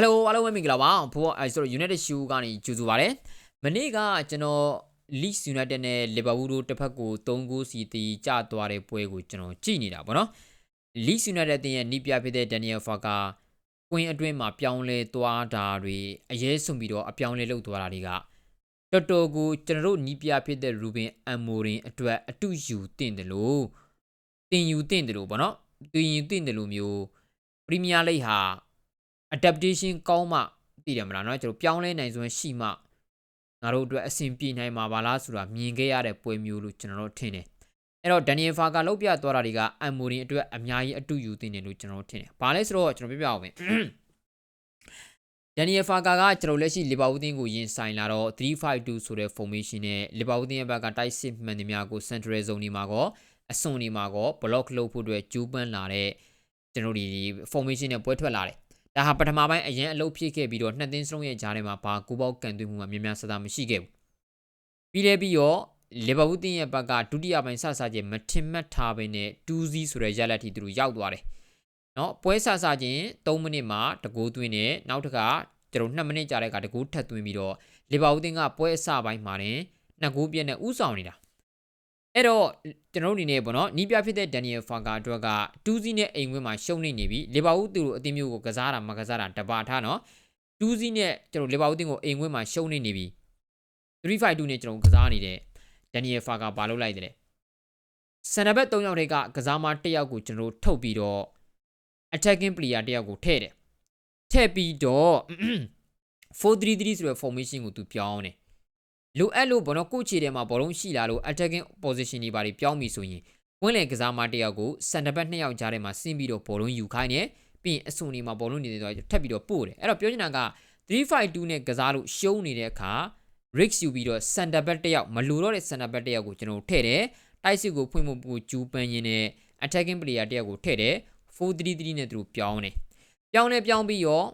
Hello အားလုံးပဲမင်္ဂလာပါဘိုးအဲဆိုတော့ United Shoe ကနေကြိုဆိုပါရစေမနေ့ကကျွန်တော် Leeds United နဲ့ Liverpool တို့တစ်ဖက်ကို3ဂိုးစီတီကျသွားတဲ့ပွဲကိုကျွန်တော်ကြည့်နေတာပေါ့နော် Leeds United တင်ရဲ့နီးပြဖြစ်တဲ့ Daniel Farker ကွင်းအတွင်းမှာပြောင်းလဲသွားတာတွေအရေးဆုံးပြီးတော့အပြောင်းလဲလုပ်သွားတာတွေကတော်တော်ကိုကျွန်တော်တို့နီးပြဖြစ်တဲ့ Ruben Amorim အတွက်အတူယူတင်တယ်လို့တင်ယူတင်တယ်လို့ပေါ့နော်တင်ယူတင်တယ်လို့မျိုး Premier League ဟာ adaptation ကောင်းမှသိတယ်မလားเนาะကျွန်တော်ပြောင်းလဲနိုင်စွမ်းရှိမှငါတို့အတွက်အဆင်ပြေနိုင်မှာပါလားဆိုတာမြင်ခဲ့ရတဲ့ပွဲမျိုးလို့ကျွန်တော်တို့ထင်တယ်အဲ့တော့ Daniel Farker လောက်ပြသွားတာတွေကအမ်မိုရင်အတွက်အများကြီးအတူယူတင်တယ်လို့ကျွန်တော်တို့ထင်တယ်။ဘာလဲဆိုတော့ကျွန်တော်ပြပြအောင်မယ်။ Daniel Farker ကကျွန်တော်လက်ရှိ Liverpool တင်းကိုရင်ဆိုင်လာတော့352ဆိုတဲ့ formation နဲ့ Liverpool တင်းရဲ့ဘက်ကတိုက်စစ်မှန်သမျှကို central zone ဒီမှာကောအစွန်ဒီမှာကော block လုပ်ဖို့အတွက်ကျူးပန်းလာတဲ့ကျွန်တော်ဒီ formation နဲ့ပွဲထွက်လာတယ်။ ဒါဟာပထမပိုင်းအရင်အလုပ်ဖြစ်ခဲ့ပြီးတော့နှစ်သင်းစလုံးရဲ့ဂျားထဲမှာဘာကူပေါက်ကန်သွင်းမှုမှများများဆဆမရှိခဲ့ဘူး။ပြီးလဲပြီးတော့လီဗာပူးတင်းရဲ့ဘက်ကဒုတိယပိုင်းဆဆချင်းမထင်မှတ်ထားဘဲနဲ့2-0ဆိုတဲ့ရလဒ်ထိသူတို့ရောက်သွားတယ်။နော်ပွဲဆဆချင်း3မိနစ်မှာတကူသွင်းတယ်နောက်တစ်ခါကျွန်တော်2မိနစ်ကြာတဲ့ကတကူထပ်သွင်းပြီးတော့လီဗာပူးတင်းကပွဲအစပိုင်းမှာတင်နှစ်ကူပြည့်နဲ့ဥဆောင်နေတာ။ အဲ့တော့ကျွန်တော်အနေနဲ့ပေါ့နော်နီးပြဖြစ်တဲ့ဒန်နီယယ်ဖာကာအတွက်က2-0နဲ့အိမ်ဝင်းမှာရှုံးနေနေပြီလီဗာပူးသူတို့အသင်းမျိုးကိုကစားတာမကစားတာတပါထားနော်2-0နဲ့ကျွန်တော်လီဗာပူးတင်းကိုအိမ်ဝင်းမှာရှုံးနေနေပြီ3-5-2နဲ့ကျွန်တော်ကစားနေတဲ့ဒန်နီယယ်ဖာကဘာလုပ်လိုက်တယ်လဲစန်နဘက်၃ယောက်တည်းကကစားမတစ်ယောက်ကိုကျွန်တော်ထုတ်ပြီးတော့ attacking player တစ်ယောက်ကိုထည့်တယ်ထည့်ပြီးတော့4-3-3ဆိုတဲ့ formation ကိုသူပြောင်းတယ် လိုအပ်လို့ဘောနော်ကိုချီထဲမှာဘောလုံးရှိလာလို့ attacking position တွေပါတွေပြောင်းပြီဆိုရင်ဝင်းလေကစားမတစ်ယောက်ကိုစန်နဘက်2ယောက်ကြားထဲမှာဆင်းပြီးတော့ဘောလုံးယူခိုင်းတယ်ပြီးရင်အစွန်ဒီမှာဘောလုံးနေနေတော့ထပ်ပြီးတော့ပို့တယ်အဲ့တော့ပြောချင်တာက3-5-2နဲ့ကစားလို့ရှုံးနေတဲ့အခါ risk ယူပြီးတော့ center back တစ်ယောက်မလိုတော့တဲ့ center back တစ်ယောက်ကိုကျွန်တော်ထည့်တယ်တိုက်စစ်ကိုဖွင့်ဖို့ပူကျူးပန်းရင်းနဲ့ attacking player တစ်ယောက်ကိုထည့်တယ်4-3-3နဲ့သူတို့ပြောင်းတယ်ပြောင်းလဲပြောင်းပြီးတော့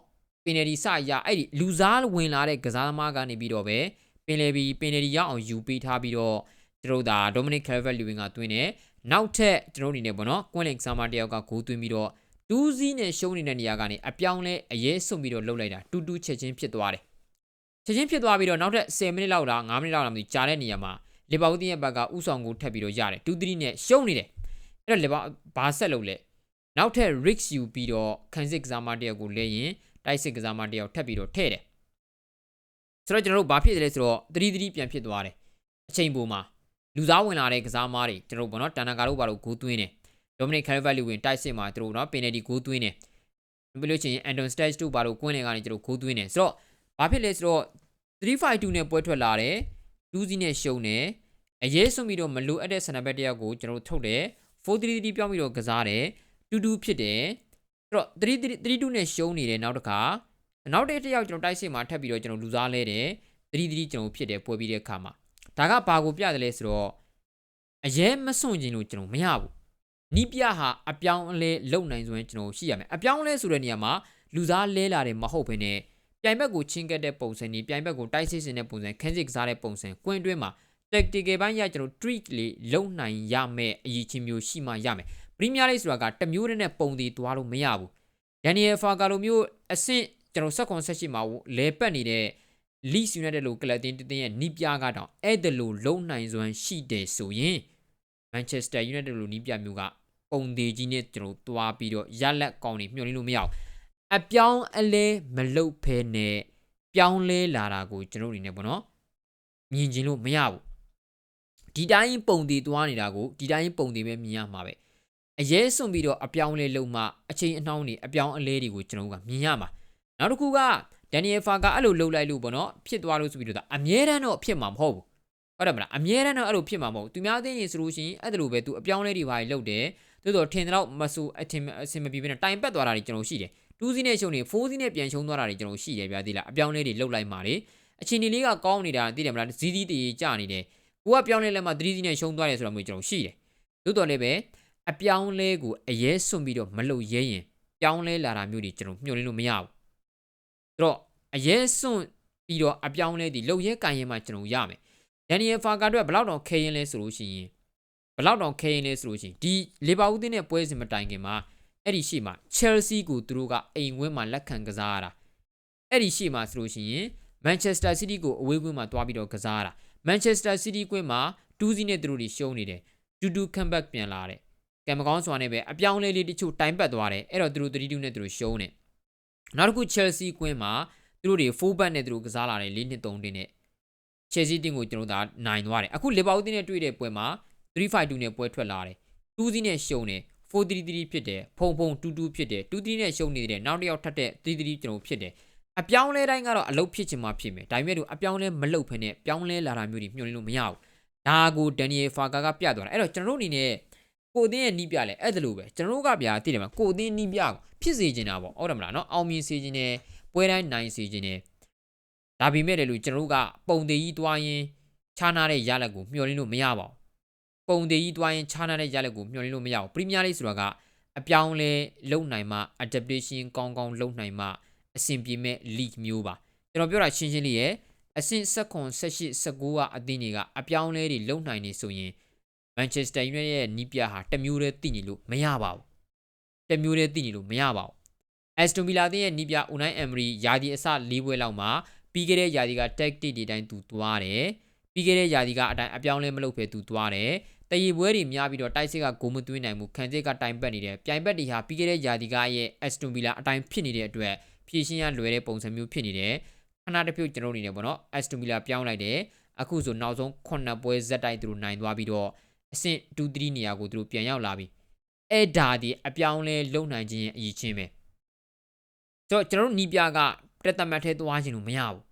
ပင်နယ်ဒီစရအဲ့ဒီလူစားဝင်လာတဲ့ကစားသမားကနေပြီးတော့ပဲ ပင်လယ်ဘီပင်နယ်ဒီရောက်အောင်ယူပေးထားပြီးတော့ကျွန်တော်ဒါ Dominic Calvert-Lewin ကတွင်းတယ်နောက်ထပ်ကျွန်တော်အနေနဲ့ပေါ့နော် Quinlan Sama တယောက်ကဂိုးသွင်းပြီးတော့တူးစီးနဲ့ရှုံးနေတဲ့နေရာကနေအပြောင်းလဲအရေးစွန့်ပြီးတော့လှုပ်လိုက်တာတူတူချက်ချင်းဖြစ်သွားတယ်ချက်ချင်းဖြစ်သွားပြီးတော့နောက်ထပ်10မိနစ်လောက်လား9မိနစ်လောက်လားမသိကြာတဲ့နေရာမှာလီဗာပူးတင်းရဲ့ဘက်ကဥဆောင်ကိုထပ်ပြီးတော့ရတယ်2-3နဲ့ရှုံးနေတယ်အဲ့တော့လီဗာဘာဆက်လုပ်လဲနောက်ထပ် risk ယူပြီးတော့ခန်းစစ်ကစားမတယောက်ကိုလဲရင်တိုက်စစ်ကစားမတယောက်ထပ်ပြီးတော့ထည့်တယ် ဆိုတော့ကျွန်တော်တို့ဘာဖြစ်တယ်လဲဆိုတော့3-3ပြန်ဖြစ်သွားတယ်အချိန်ပိုမှာလူစားဝင်လာတဲ့ကစားမားတွေကျွန်တော်တို့ဘောနော်တန်နကာတို့ဘာလို့ဂိုးသွင်းတယ်ဒိုမနစ်ကယ်ဗတ်လီဝင်တိုက်စစ်မှာသူတို့နော်ပင်နယ်ဒီဂိုးသွင်းတယ်ပြီးလို့ချင်းအန်ဒွန်စတက်စ်တို့ဘာလို့ကွင်းလင်ကနေကျွန်တော်ဂိုးသွင်းတယ်ဆိုတော့ဘာဖြစ်လဲဆိုတော့352နဲ့ပွဲထွက်လာတယ်2စီးနဲ့ရှုံးတယ်အရေးဆုံးပြီးတော့မလိုအပ်တဲ့ဆန္ဒဘက်တယောက်ကိုကျွန်တော်တို့ထုတ်တယ်433ပြောင်းပြီးတော့ကစားတယ်22ဖြစ်တယ်ဆိုတော့332နဲ့ရှုံးနေတယ်နောက်တစ်ခါ နောက်တစ်ယောက်ကျွန်တော်တိုက်စစ်မှာထပ်ပြီးတော့ကျွန်တော်လူစားလဲတယ်33ကျွန်တော်ဖြစ်တယ်ပွဲပြီးတဲ့အခါမှာဒါကဘာကိုပြတယ်လဲဆိုတော့အရေးမစွန့်ခြင်းလို့ကျွန်တော်မရဘူးနီးပြဟာအပြောင်းအလဲလုံနိုင်စွမ်းကျွန်တော်ရှိရမယ်အပြောင်းအလဲဆိုတဲ့နေရာမှာလူစားလဲလာတယ်မဟုတ်ဘဲနဲ့ပြိုင်ဘက်ကိုချင်းကက်တဲ့ပုံစံนี้ပြိုင်ဘက်ကိုတိုက်စစ်စင်တဲ့ပုံစံခန်းစစ်ကစားတဲ့ပုံစံကွင်းတွင်းမှာ tactical ဘိုင်းရကျွန်တော် treat လေးလုံနိုင်ရမယ်အရေးချင်းမျိုးရှိမှရမယ် Premier League ဆိုတာကတမျိုးတည်းနဲ့ပုံတည်သွားလို့မရဘူး Daniel Farker လိုမျိုးအဆင့် ကျွန်တော်ဆက်ကွန်ဆက်ရှိမှာလဲပတ်နေတဲ့ Leeds United လိုကလပ်တင်းတင်းရဲ့နီးပြကတောင်အဲ့ဒါလိုလုံနိုင်စွမ်းရှိတယ်ဆိုရင် Manchester United လိုနီးပြမျိုးကပုံသေးကြီးနဲ့ကျွန်တော်တွားပြီးတော့ရလက်ကောင်းနေမျှော်လင့်လို့မရအောင်အပြောင်းအလဲမလုပ်ဖဲနဲ့ပြောင်းလဲလာတာကိုကျွန်တော်အနေနဲ့ပေါ့နော်မြင်ကျင်လို့မရဘူးဒီတိုင်းပုံသေးတွားနေတာကိုဒီတိုင်းပုံသေးပဲမြင်ရမှာပဲအရေးစွန့်ပြီးတော့အပြောင်းလဲလုပ်မှအချိန်အနှောင်းတွေအပြောင်းအလဲတွေကိုကျွန်တော်ကမြင်ရမှာ နောက်တစ်ခုကဒန်နီယယ်ဖာကအဲ့လိုလှုပ်လိုက်လို့ပေါ့နော်ဖြစ်သွားလို့ဆိုပြီးတော့အမြဲတမ်းတော့ဖြစ်မှာမဟုတ်ဘူးဟုတ်တယ်မလားအမြဲတမ်းတော့အဲ့လိုဖြစ်မှာမဟုတ်သူများသိရင်ဆိုလို့ရှိရင်အဲ့ဒါလိုပဲသူအပြောင်းလဲတွေပါလှုပ်တယ်သို့တော့ထင်တော့မဆူအထင်အစင်မပြေဘဲနဲ့တိုင်ပတ်သွားတာတွေကျွန်တော်ရှိတယ်2စီးနဲ့ရှုံနေ4စီးနဲ့ပြန်ရှုံသွားတာတွေကျွန်တော်ရှိတယ်ဗျာသိလားအပြောင်းလဲတွေလှုပ်လိုက်ပါလေအချိန်ဒီလေးကကောင်းနေတာသိတယ်မလားဇီးဇီးတေးကြနေတယ်ကိုကပြောင်းလဲလဲမှ3စီးနဲ့ရှုံသွားတယ်ဆိုတာမျိုးကျွန်တော်ရှိတယ်သို့တော်လည်းပဲအပြောင်းလဲကိုအရေးစွန့်ပြီးတော့မလုပ်ရဲရင်ပြောင်းလဲလာတာမျိုးတွေကျွန်တော်ညှို့လင်းလို့မရဘူး ဆိုတော့အရေးစွန့်ပြီးတော့အပြောင်းလဲဒီလှုပ်ရဲကန်ရင်မှကျွန်တော်ရမယ်ဒန်နီယယ်ဖာကာတို့ကဘလောက်တောင်ခဲရင်လဲဆိုလို့ရှိရင်ဘလောက်တောင်ခဲရင်လဲဆိုလို့ရှိရင်ဒီလီဗာပူးတင်းနဲ့ပွဲစဉ်မတိုင်ခင်မှာအဲ့ဒီရှိမှာ Chelsea ကိုသူတို့ကအိမ်ဝင်းမှာလက်ခံကစားရတာအဲ့ဒီရှေ့မှာဆိုလို့ရှိရင် Manchester City ကိုအဝေးကွင်းမှာတွားပြီးတော့ကစားရတာ Manchester City ကွင်းမှာ2-0နဲ့သူတို့တွေရှုံးနေတယ်တူတူ comeback ပြန်လာတယ်ကံမကောင်းစွာနဲ့ပဲအပြောင်းအလဲလေးတချို့တိုင်ပတ်သွားတယ်အဲ့တော့သူတို့3-2နဲ့သူတို့ရှုံးတယ် နောက်တစ်ခု Chelsea ကွင်းမှာသူတို့တွေ full back နဲ့သူတို့ကစားလာတယ်4-3တင်းနဲ့ Chelsea တင်းကိုကျွန်တော်တို့ဒါနိုင်သွားတယ်အခု Liverpool တင်းနဲ့တွေ့တဲ့ပွဲမှာ3-5-2နဲ့ပွဲထွက်လာတယ်2-0နဲ့ရှုံးတယ်4-3-3ဖြစ်တယ်ဖုံဖုံ2-2ဖြစ်တယ်2-3နဲ့ရှုံးနေတယ်နောက်တစ်ယောက်ထပ်တဲ့3-3ကျွန်တော်ဖြစ်တယ်အပြောင်းလဲတိုင်းကတော့အလုတ်ဖြစ်ချင်မှဖြစ်မယ်ဒါပေမဲ့လို့အပြောင်းလဲမလုတ်ဖ ೇನೆ ပြောင်းလဲလာတာမျိုးတွေမျှော်လင့်လို့မရဘူးဒါကိုဒန်နီယယ်ဖာကာကပြသွားတာအဲ့တော့ကျွန်တော်တို့အနေနဲ့ ကိုအသင်းရဲ့နီးပြလဲအဲ့ဒါလိုပဲကျွန်တော်တို့ကဗျာသိတယ်မလားကိုအသင်းနီးပြကိုဖြစ်စေချင်တာပေါ့ဟုတ်တယ်မလားနော်အောင်မြင်စေချင်တယ်ပွဲတိုင်းနိုင်စေချင်တယ်ဒါပေမဲ့လည်းလို့ကျွန်တော်တို့ကပုံသေးကြီးတွားရင်ခြားနာတဲ့ရလက်ကိုမျှော်လင့်လို့မရပါဘူးပုံသေးကြီးတွားရင်ခြားနာတဲ့ရလက်ကိုမျှော်လင့်လို့မရဘူးပရီးမီးယားလိဆိုတာကအပြောင်းလဲလုံနိုင်မှ adaptation ကောင်းကောင်းလုံနိုင်မှအဆင်ပြေမဲ့ league မျိုးပါကျွန်တော်ပြောတာရှင်းရှင်းလေးရဲ့အဆင့်16 18 19ကအသင်းတွေကအပြောင်းလဲတွေလုံနိုင်နေဆိုရင် Manchester United ရဲ့နီးပြဟာတစ်မျိုးတည်းတည်နေလို့မရပါဘူးတစ်မျိုးတည်းတည်နေလို့မရပါဘူး Aston Villa အသင်းရဲ့နီးပြ Unai Emery ယာဒီအစ၄ပွဲလောက်မှာပြီးခဲ့တဲ့ယာဒီက tactic တွေတိုင်းသူသွားတယ်ပြီးခဲ့တဲ့ယာဒီကအတိုင်းအပြောင်းလဲမလုပ်ဖဲသူသွားတယ်တရီပွဲတွေများပြီးတော့တိုက်စစ်ကဂိုးမသွင်းနိုင်ဘူးခံစစ်ကတိုင်ပတ်နေတယ်ပြိုင်ဘက်တွေဟာပြီးခဲ့တဲ့ယာဒီကရဲ့ Aston Villa အတိုင်းဖြစ်နေတဲ့အတွက်ဖြည့်ရှင်းရလွယ်တဲ့ပုံစံမျိုးဖြစ်နေတယ်ခဏတစ်ဖြုတ်ကျွန်တော်အနေနဲ့ပေါ့နော် Aston Villa ပြောင်းလိုက်တယ်အခုဆိုနောက်ဆုံး9ပွဲဇက်တိုက်သူတို့နိုင်သွားပြီးတော့ အဆင့်2-3နေရာကိုသူတို့ပြန်ရောက်လာပြီအဲ့ဒါဒီအပြောင်းလဲလုံနိုင်ခြင်းရဲ့အရေးချင်းပဲဆိုတော့ကျွန်တော်တို့နီးပြကတက်တမတ်ထဲသွားခြင်းလို့မရဘူး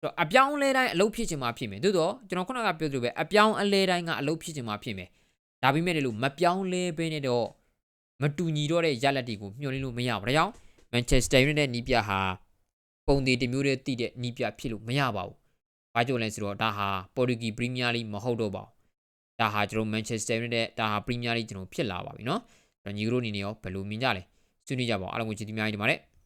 ဆိုတော့အပြောင်းလဲတိုင်းအလုပ်ဖြစ်ခြင်းမှာဖြစ်မယ်သို့တော့ကျွန်တော်ခုနကပြောသလိုပဲအပြောင်းအလဲတိုင်းကအလုပ်ဖြစ်ခြင်းမှာဖြစ်မယ်ဒါပေမဲ့လည်းလို့မပြောင်းလဲဘဲနဲ့တော့မတူညီတော့တဲ့ရလက်တွေကိုမျှော်လင့်လို့မရဘူးဒါကြောင့် Manchester United နီးပြဟာပုံသေးတစ်မျိုးတည်းတည်တဲ့နီးပြဖြစ်လို့မရပါဘူး။ဘာကြောင့်လဲဆိုတော့ဒါဟာ Portuguese Premier League မဟုတ်တော့ပါဘူး။ ဒါဟာကျွန်တော် Manchester United ဒါဟာ Premier League ကျွန်တော်ဖြစ်လာပါပြီเนาะ။အဲ့တော့ညီတို့အနေနဲ့ရောဘယ်လိုမြင်ကြလဲ။ဆွေးနွေးကြပါဦးအားလုံးကိုကျေးဇူးများကြီးတင်ပါတယ်။